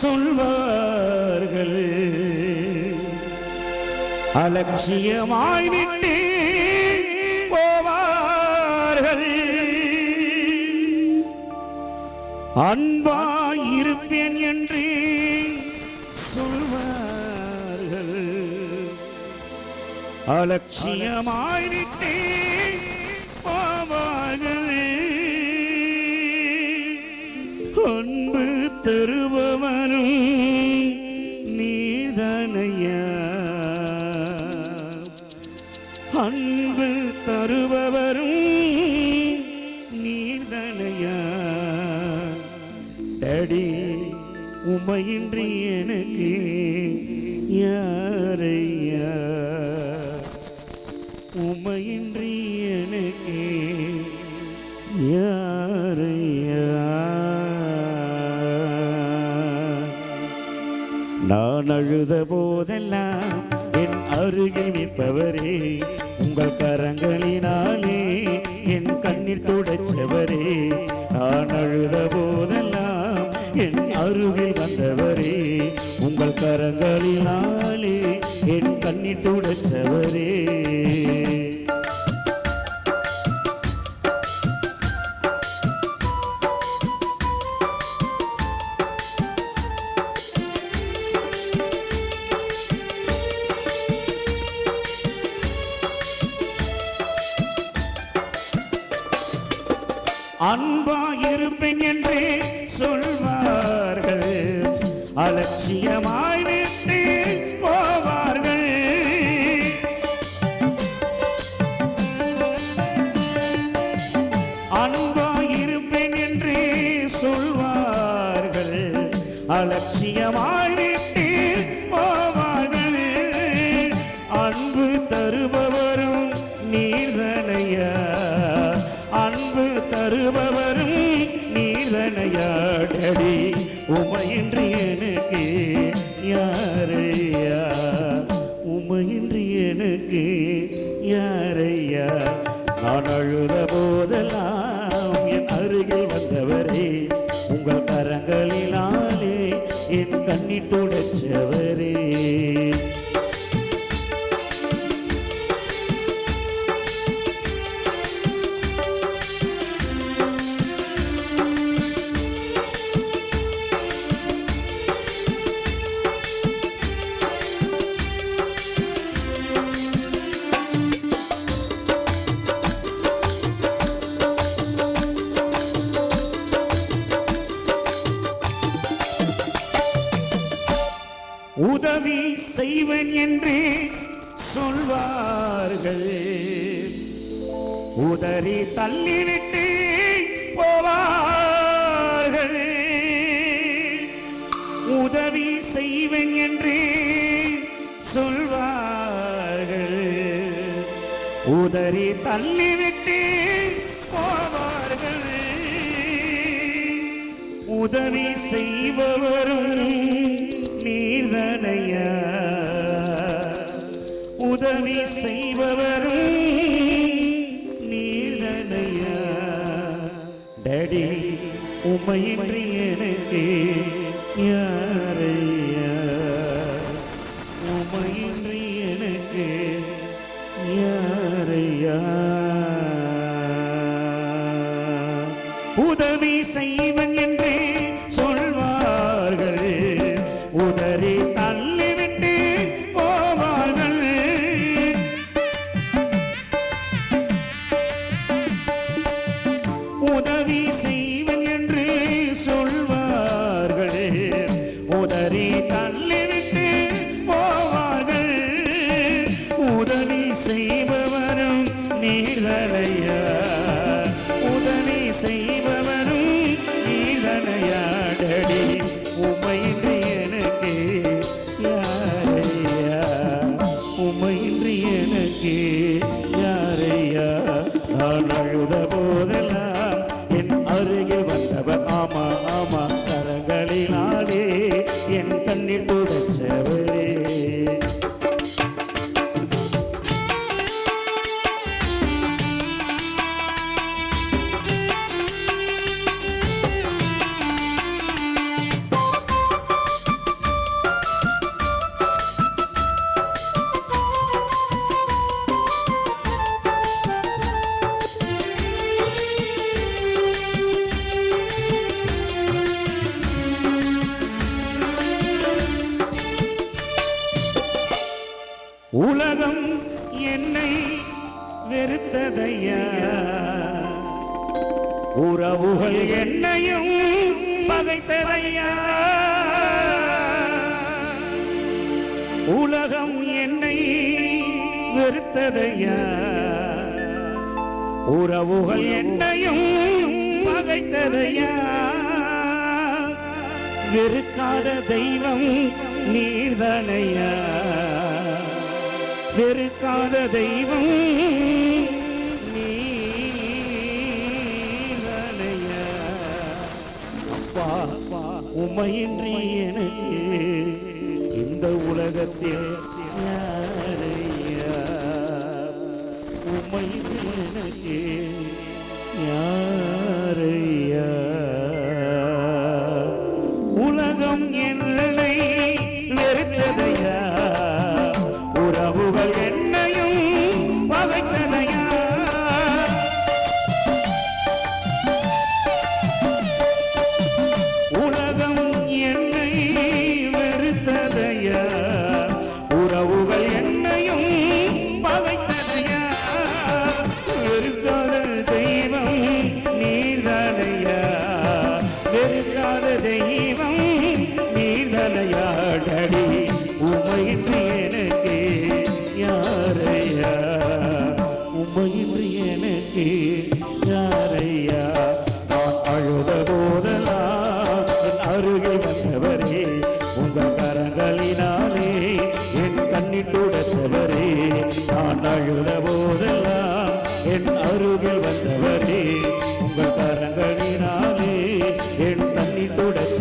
சொல்வார்கள். அலட்சியமாய் விட்டு போவார்கள். அன்பாய் இருப்பேன் என்று சொல்வார்கள். அலட்சியமாய் விட்டு போவார்கள். அன்பு தருவார் உமையின்றி எனக்கு யாரையா? உமையின்றி எனக்கு யாரையா? நான் அழுத போதெல்லாம் என் அருகில் நிற்பவரே உங்கள் கரங்களினாலே என் கண்ணீர் துடைச்சவரே. நான் அழுத போதெல்லாம் என் அருகில் வந்தவரே உங்கள் கரங்களினாலே என் கண்ணீர் துடைச்சவரே. அன்பாயிருப்பேன் என்றே சொல் அலட்சியமாய் போவார்கள் அன்பு தருபவரும் நீர்தனையா? அன்பு தருபவரும் உமையின்றி உதவி செய்வன் என்று சொல்வார்கள். உதறி தள்ளிவிட்டு போவார்கள். உதவி செய்வன் என்று சொல்வார்கள். உதறி தள்ளிவிட்டு போவார்கள். உதவி செய்பவரும் நீர்தனையா உதவி செய்பவரும் நீர்தனைய டடி உமையின்றி எனக்கு யாரையா? உமையின்றி எனக்கு யாரையா? உதவி செய்வன் என்று வெறுத்ததையா உறவுகள் என்னையும் பகைத்ததையா? உலகம் என்னை வெறுத்ததையா? உறவுகள் என்னையும் பகைத்ததையா? வெறுக்காத தெய்வம் நீர்தனையா? வெறுக்காத தெய்வம் அப்பா உமையின்றி எனக்கு இந்த உலகத்தில் உமையின்றி எனக்கு வந்தவரே உங்கள் கரங்களினாலே என் தண்ணி துடைச்சவரே